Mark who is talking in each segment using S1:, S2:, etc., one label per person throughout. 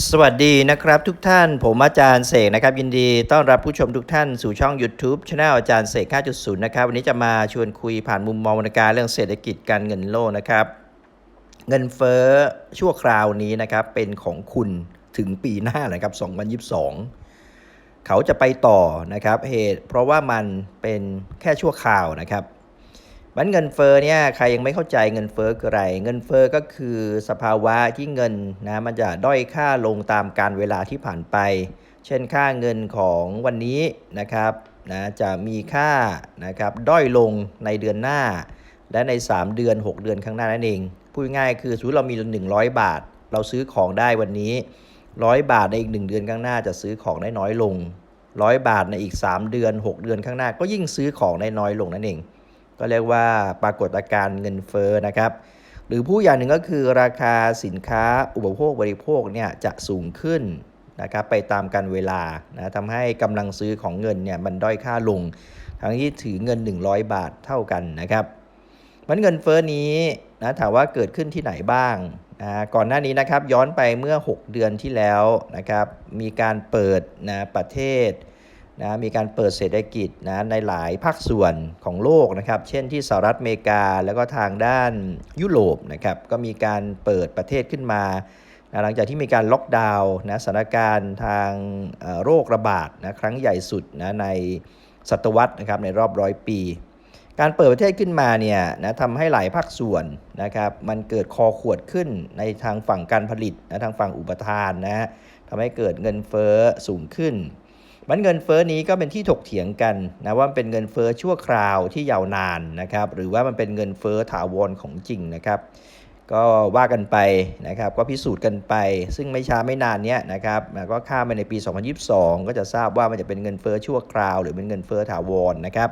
S1: สวัสดีนะครับทุกท่านผมอาจารย์เสกนะครับ ยินดีต้อนรับผู้ชมทุกท่านสู่ช่อง YouTube Channel อาจารย์เสก5.0 นะครับ วันนี้จะมาชวนคุยผ่านมุมมองวรรณการเรื่องเศรษฐกิจการเงินโลกนะครับ เงินเฟ้อชั่วคราวนี้นะครับเป็นของคุณถึงปีหน้านะครับ 2022 เขาจะไปต่อนะครับเหตุเพราะว่ามันเป็นแค่ชั่วคราวนะครับ มันเงินเฟ้อเนี่ยใครยังไม่เข้าใจเงินเฟ้อคืออะไร เงินเฟ้อก็คือสภาวะที่เงินนะมันจะด้อยค่าลงตามการเวลาที่ผ่านไป เช่นค่าเงินของวันนี้นะครับนะจะมีค่านะครับด้อยลงในเดือนหน้า และใน 3 เดือน 6 เดือนข้างหน้านั่นเองพูดง่ายคือสมมติเรามี 100 บาท เราซื้อของได้วันนี้ 100 บาทในอีก 1 เดือนข้างหน้าจะซื้อของได้น้อยลง 100 บาทในอีก 3 เดือน 6 เดือนข้างหน้า ก็ยิ่งซื้อของได้น้อยลงนั่นเอง ก็เรียกว่าปรากฏอาการเงินเฟ้อนะครับ หรือผู้อย่างหนึ่งก็คือราคาสินค้าอุปโภคบริโภคเนี่ยจะสูงขึ้นนะครับไปตามการเวลานะทำให้กำลังซื้อของเงินเนี่ยมันด้อยค่าลง ทั้งที่ถือเงิน 100 บาทเท่ากันนะครับมันเงินเฟ้อนี้นะถามว่าเกิดขึ้นที่ไหนบ้างนะก่อนหน้านี้นะครับย้อนไปเมื่อ 6 เดือนที่แล้วนะครับมีการเปิดนะประเทศ นะมีการเปิดเศรษฐกิจนะในหลายภาคส่วนของโลกนะครับ เช่นที่สหรัฐอเมริกา แล้วก็ทางด้านยุโรปนะครับ ก็มีการเปิดประเทศขึ้นมานะหลังจากที่มีการล็อกดาวน์นะสถานการณ์ทางโรคระบาดนะครั้งใหญ่สุดนะในศตวรรษนะครับในรอบร้อยปี การเปิดประเทศขึ้นมาเนี่ยนะทำให้หลายภาคส่วนนะครับมันเกิดคอขวดขึ้นในทางฝั่งการผลิตนะทางฝั่งอุปทานนะฮะทำให้เกิดเงินเฟ้อสูงขึ้น มันเงินเฟ้อนี้ก็เป็นที่ถกเถียงกันนะว่ามันเป็นเงินเฟ้อชั่วคราวที่ยาวนานนะครับ หรือว่ามันเป็นเงินเฟ้อถาวรของจริงนะครับ ก็ว่ากันไปนะครับ ก็พิสูจน์กันไป ซึ่งไม่ช้าไม่นานเนี้ยนะครับก็ข้ามไปในปี 2022 ก็จะทราบว่ามันจะเป็นเงินเฟ้อชั่วคราว หรือเป็นเงินเฟ้อถาวรนะครับ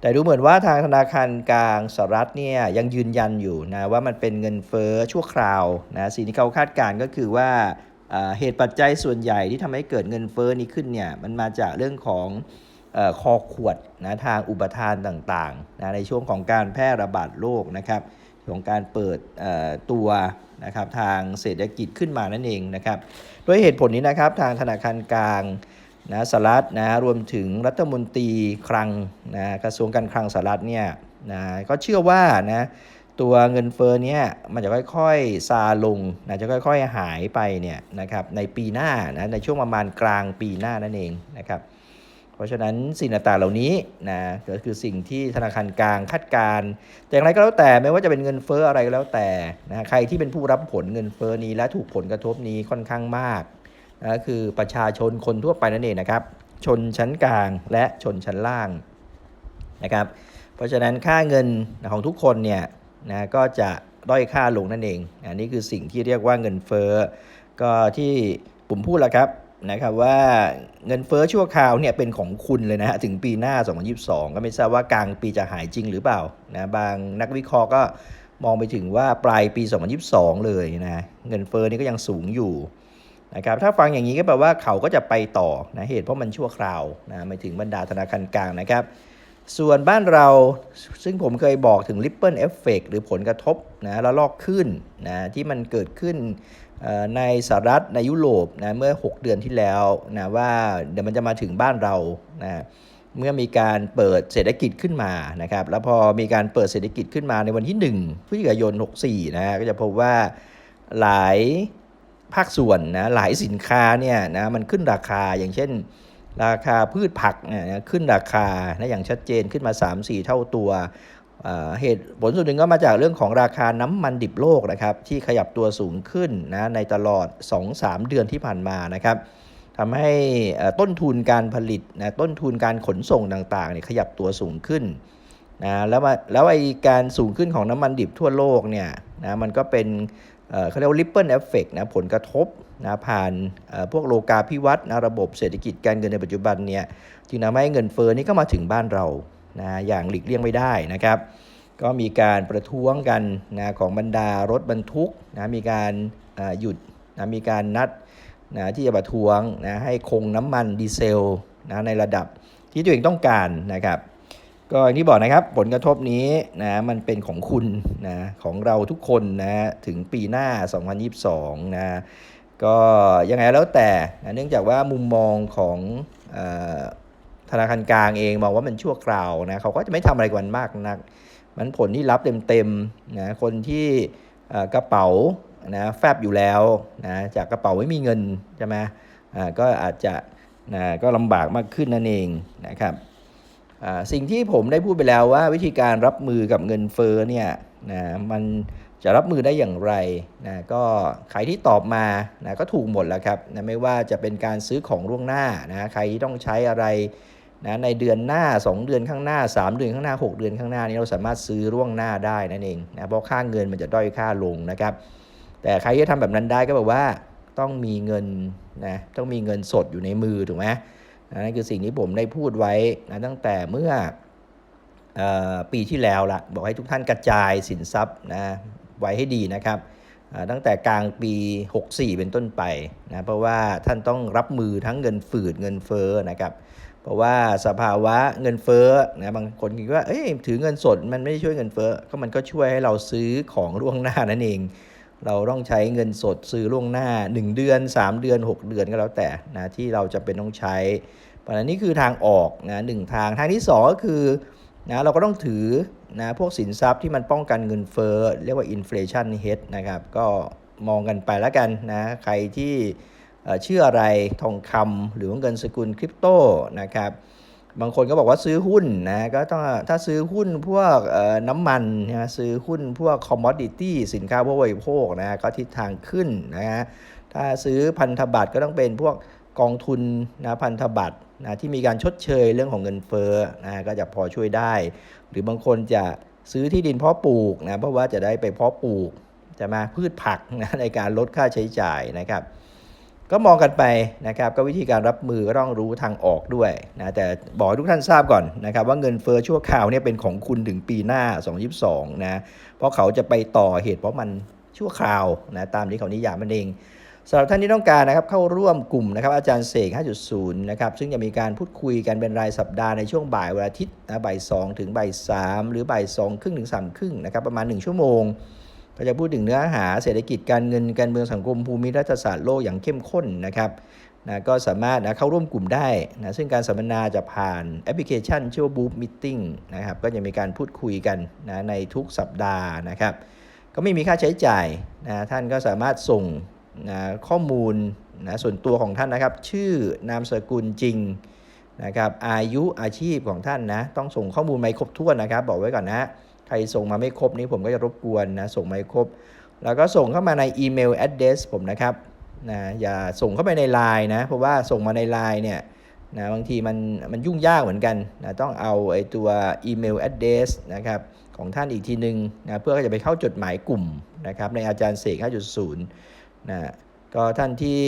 S1: แต่ดูเหมือนว่าทางธนาคารกลางสหรัฐเนี่ยยังยืนยันอยู่นะว่ามันเป็นเงินเฟ้อชั่วคราวนะสิ่งที่เขาคาดการณ์ก็คือว่า เหตุปัจจัยส่วนใหญ่ที่ทำให้เกิดเงินเฟ้อนี้ขึ้นเนี่ยมันมาจากเรื่องของอคอขวดนะทางอุปทานต่างๆนะในช่วงของการแพร่ระบาดโรคนะครับของการเปิดตัวนะครับทางเศรษฐกิจขึ้นมานั่นเองนะครับด้วยเหตุผลนี้นะครับทางธนาคารกลางนะสหรัฐนะรวมถึงรัฐมนตรีคลังนะกระทรวงการคลังสหรัฐเนี่ยนะก็เชื่อว่านะ ตัวเงินเฟ้อเนี่ยมันจะค่อยๆซาลงนะจะค่อยๆหายไปเนี่ยนะครับในปีหน้านะในช่วงประมาณกลางปีหน้านั่นเองนะครับเพราะฉะนั้นสิ่งต่างๆเหล่านี้นะก็คือสิ่งที่ธนาคารกลางคาดการณ์แต่อย่างไรก็แล้วแต่ไม่ว่าจะเป็นเงินเฟ้ออะไรก็แล้วแต่นะใครที่เป็นผู้รับผลเงินเฟ้อนี้และถูกผลกระทบนี้ค่อนข้างมากนะก็คือประชาชนคนทั่วไปนั่นเองนะครับชนชั้นกลางและชนชั้นล่างนะครับเพราะฉะนั้นค่าเงินของทุกคนเนี่ย นะก็จะด้อยค่าลงนั่นเองอันนี้คือสิ่งที่เรียกว่าเงินเฟ้อก็ที่ผมพูดแล้วครับนะครับว่าเงินเฟ้อชั่วคราวเนี่ยเป็นของคุณเลยนะฮะถึงปีหน้า 2022 ก็ไม่ทราบว่ากลางปีจะหายจริงหรือเปล่านะบางนักวิเคราะห์ก็มองไปถึงว่าปลายปี 2022 เลยนะเงินเฟ้อนี่ก็ยังสูงอยู่นะครับถ้าฟังอย่างนี้ก็แปลว่าเขาก็จะไปต่อนะเหตุเพราะมันชั่วคราวนะไม่ถึงบรรดาธนาคารกลางนะครับ ส่วนบ้านเราซึ่งผมเคยบอกถึง Ripple Effect หรือผลกระทบนะแล้วลอกขึ้นนะที่มันเกิดขึ้นในสหรัฐในยุโรปนะเมื่อ 6 เดือนที่แล้วนะว่าเดี๋ยวมันจะมาถึงบ้านเรานะเมื่อมีการเปิดเศรษฐกิจขึ้นมานะครับแล้วพอมีการเปิดเศรษฐกิจขึ้นมาในวันที่ 1พฤศจิกายน 64นะก็จะพบว่าหลายภาคส่วนนะหลายสินค้าเนี่ยนะมันขึ้นราคาอย่างเช่น ราคาพืชผักเนี่ยขึ้นราคานะอย่างชัดเจนขึ้นมา 3-4 เท่าตัวเหตุผลส่วนหนึ่งก็มาจากเรื่องของราคาน้ำมันดิบโลกนะครับที่ขยับตัวสูงขึ้นนะในตลอด 2-3 เดือนที่ผ่านมานะครับทำให้ต้นทุนการผลิตนะต้นทุนการขนส่งต่างๆเนี่ยขยับตัวสูงขึ้นนะแล้วมาแล้วไอการสูงขึ้นของน้ำมันดิบทั่วโลกเนี่ยนะมันก็เป็นเอ่อเขาเรียกว่า ripple effect นะผลกระทบ นะผ่านพวกโลกาภิวัตน์นะระบบเศรษฐกิจการเงินในปัจจุบันเนี่ยจึงทำให้เงินเฟ้อนี่ก็มาถึงบ้านเรานะอย่างหลีกเลี่ยงไม่ได้นะครับ ก็มีการประท้วงกันนะของบรรดารถบรรทุกนะมีการหยุดนะมีการนัดนะที่จะประท้วงนะให้คงน้ำมันดีเซลนะในระดับที่ตัวเองต้องการนะครับก็อย่างที่บอกนะครับผลกระทบนี้นะมันเป็นของคุณนะของเราทุกคนนะถึงปีหน้า 2022นะ ก็ยังไงแล้วแต่นะเนื่องจากว่ามุมมองของอธนาคารกลางเองมองว่ามันชั่วคราวนะเขาก็จะไม่ทำอะไรกันมากนัก มันผลที่รับเต็มๆนะคนที่กระเป๋านะแฟบอยู่แล้วนะจากกระเป๋าไม่มีเงินใช่ไหมอ่าก็อาจจะนะก็ลำบากมากขึ้นนั่นเองนะครับอ่าสิ่งที่ผมได้พูดไปแล้วว่าวิธีการรับมือกับเงินเฟ้อเนี่ยนะมัน จะรับมือได้อย่างไรนะก็ใครที่ตอบมานะก็ถูกหมดแล้วครับนะไม่ว่าจะเป็นการซื้อของล่วงหน้านะใครที่ต้องใช้อะไรนะในเดือนหน้า 2 เดือนข้างหน้า 3 เดือนข้างหน้า 6 เดือนข้างหน้านี้เราสามารถซื้อล่วงหน้าได้นั่นเองนะเพราะค่าเงินมันจะด้อยค่าลงนะครับ แต่ใครที่จะทำแบบนั้นได้ก็แบบว่าต้องมีเงินนะต้องมีเงินสดอยู่ในมือถูกไหมนะนั่นคือสิ่งที่ผมได้พูดไว้นะตั้งแต่เมื่อออปีที่แล้วละบอกให้ทุกท่านกระจายสินทรัพย์นะ ไว้ให้ดีนะครับตั้งแต่กลางปี 64 เป็นต้นไปนะเพราะว่าท่านต้องรับมือทั้งเงินฝืดเงินเฟ้อนะครับเพราะว่าสภาวะเงินเฟ้อนะบางคนคิดว่าเอ้ยถือเงินสดมันไม่ได้ช่วยเงินเฟ้อก็มันก็ช่วยให้เราซื้อของล่วงหน้านั่นเอง เราต้องใช้เงินสดซื้อล่วงหน้า 1 เดือน 3 เดือน 6 เดือนก็แล้วแต่นะที่เราจะเป็นต้องใช้เพราะฉะนั้นนี่คือทางออกนะหนึ่งทางทางที่ 2 ก็คือ นะเราก็ต้องถือนะพวกสินทรัพย์ที่มันป้องกันเงินเฟ้อเรียกว่า inflation hedge นะครับก็มองกันไปแล้วกันนะใครที่เชื่ออะไรทองคำหรือว่าเงินสกุลคริปโตนะครับบางคนก็บอกว่าซื้อหุ้นนะก็ต้องถ้าซื้อหุ้นพวกน้ำมันนะซื้อหุ้นพวกคอมมอดิตี้สินค้าผู้บริโภคนะก็ทิศทางขึ้นนะฮะถ้าซื้อพันธบัตรก็ต้องเป็นพวกกองทุนนะพันธบัตร นะที่มีการชดเชยเรื่องของเงินเฟ้อนะก็จะพอช่วยได้ หรือบางคนจะซื้อที่ดินเพาะปลูกนะเพราะว่าจะได้ไปเพาะปลูกจะมาพืชผักนะในการลดค่าใช้จ่ายนะครับ ก็มองกันไปนะครับก็วิธีการรับมือก็ต้องรู้ทางออกด้วยนะแต่บอกทุกท่านทราบก่อนนะครับ ว่าเงินเฟ้อชั่วคราวเนี่ยเป็นของคุณถึงปีหน้า 2022นะเพราะเขาจะไปต่อเหตุเพราะมันชั่วคราวนะตามที่เขานิยามมันเอง สำหรับท่านที่ต้องการนะครับเข้าร่วมกลุ่มนะครับอาจารย์เสก 5.0 นะครับซึ่งจะมีการพูดคุยกันเป็นรายสัปดาห์ในช่วงบ่ายวันอาทิตย์นะบ่าย2ถึงบ่าย3หรือบ่าย2ครึ่งถึง3ครึ่งนะครับประมาณ 1 ชั่วโมงก็จะพูดถึงเนื้อหาเศรษฐกิจการเงินการเมืองสังคมภูมิรัฐศาสตร์โลกอย่างเข้มข้นนะครับนะก็สามารถนะเข้าร่วมกลุ่มได้นะซึ่งการสัมมนาจะผ่านแอปพลิเคชันชื่อว่า Boop Meeting นะครับก็จะมีการพูดคุยกันนะในทุกสัปดาห์นะครับก็ไม่มีค่าใช้จ่ายนะท่านก็สามารถส่ง นะข้อมูลนะส่วนตัวของท่านนะครับ ชื่อนามสกุลจริงนะครับอายุอาชีพของท่านนะต้องส่งข้อมูลไม่ครบถ้วนนะครับ บอกไว้ก่อนนะใครส่งมาไม่ครบนี้ผมก็จะรบกวนนะส่งมาไม่ครบ แล้วก็ส่งเข้ามาในอีเมล address ผมนะครับนะอย่าส่งเข้าไปใน Line นะเพราะว่าส่งมาใน Line เนี่ยนะบางทีมันมันยุ่งยากเหมือนกันนะต้องเอาไอ้ตัวอีเมล address นะครับของท่านอีกทีหนึ่งนะเพื่อจะไปเข้าจดหมายกลุ่มนะครับในอาจารย์เสก5.0 นะก็ท่านที่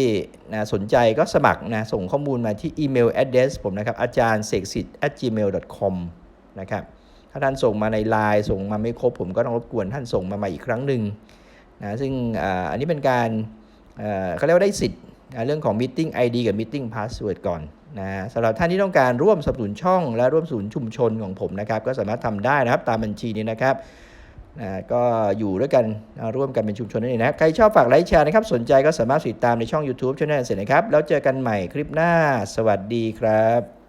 S1: นะสนใจก็สมัครนะส่งข้อมูลมาที่อีเมล address ผมนะครับ อาจารย์เสกสิทธิ์ at gmail com นะครับถ้าท่านส่งมาในไลน์ส่งมาไม่ครบ ผมก็ต้องรบกวนท่านส่งมาใหม่อีกครั้งหนึ่งนะซึ่งออันนี้เป็นการเอ่อเขาเรียกว่าได้สิทธิ์นะเรื่องของ Meeting ID กับ Meeting Password ก่อนนะสำหรับท่านที่ต้องการร่วมสนับสนุนช่อง และร่วมสนับสนุนชุมชนของผมนะครับ ก็สามารถทำได้นะครับตามบัญชีนี้นะครับ นะก็อยู่ด้วยกันร่วมกันเป็นชุมชนนั่นเองนะครับ ใครชอบฝากไลค์แชร์นะครับ สนใจก็สามารถติดตามในช่อง YouTube ช่องนั้นเสร็จนะครับ แล้วเจอกันใหม่คลิปหน้า สวัสดีครับ